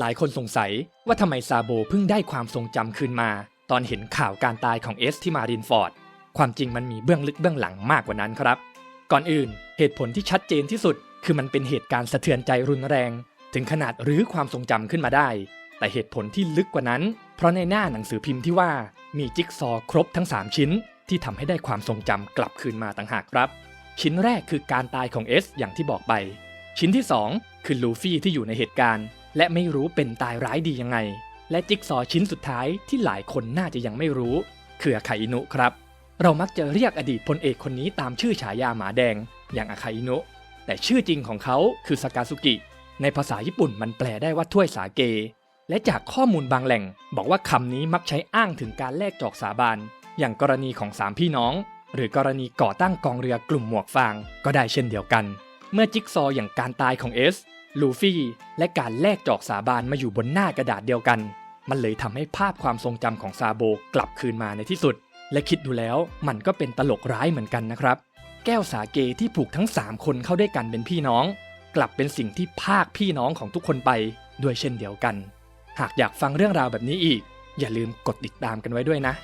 หลายคนสงสัยว่าทำไมซาโบเพิ่งได้ความทรงจำคืนมา ตอนเห็นข่าวการตายของเอสที่มารินฟอร์ด ความจริงมันมีเบื้องลึกเบื้องหลังมากกว่านั้นครับ ก่อนอื่นเหตุผลที่ชัดเจนที่สุด คือมันเป็นเหตุการณ์สะเทือนใจรุนแรง ถึงขนาดรื้อความทรงจำขึ้นมาได้ แต่เหตุผลที่ลึกกว่านั้น เพราะในหน้าหนังสือพิมพ์ที่ว่ามีจิ๊กซอครบทั้ง 3 ชิ้น ที่ทำให้ได้ความทรงจำกลับคืนมาต่างหากครับ ชิ้นแรกคือการตายของเอสอย่างที่บอกไป ชิ้นที่ 2 คือลูฟี่ที่อยู่ในเหตุการณ์ และไม่รู้เป็นตายร้ายดียังไง และจิ๊กซอว์ชิ้นสุดท้ายที่หลายคนน่าจะยังไม่รู้ คืออาคาอินุครับ เรามักจะเรียกอดีตพลเอกคนนี้ตามชื่อฉายาหมาแดง อย่างอาคาอินุแต่ชื่อจริงของเขาคือสากาซุกิ ในภาษาญี่ปุ่นมันแปลได้ว่าถ้วยสาเก และจากข้อมูลบางแหล่ง บอกว่าคำนี้มักใช้อ้างถึงการแลกจอกสาบานอย่างกรณีของสามพี่น้อง หรือกรณีก่อตั้งกองเรือกลุ่มหมวกฟางก็ได้เช่นเดียวกัน เมื่อจิ๊กซอว์อย่างการตายของเอส ลูฟี่และการแลกจอกสาบานมาอยู่บนหน้ากระดาษเดียวกัน มันเลยทำให้ภาพความทรงจำของซาโบกลับคืนมาในที่สุด และคิดดูแล้วมันก็เป็นตลกร้ายเหมือนกันนะครับ แก้วสาเกที่ผูกทั้ง 3 คนเข้าด้วยกันเป็นพี่น้อง กลับเป็นสิ่งที่ภาคพี่น้องของทุกคนไปด้วยเช่นเดียวกัน หากอยากฟังเรื่องราวแบบนี้อีก อย่าลืมกดติดตามกันไว้ด้วยนะ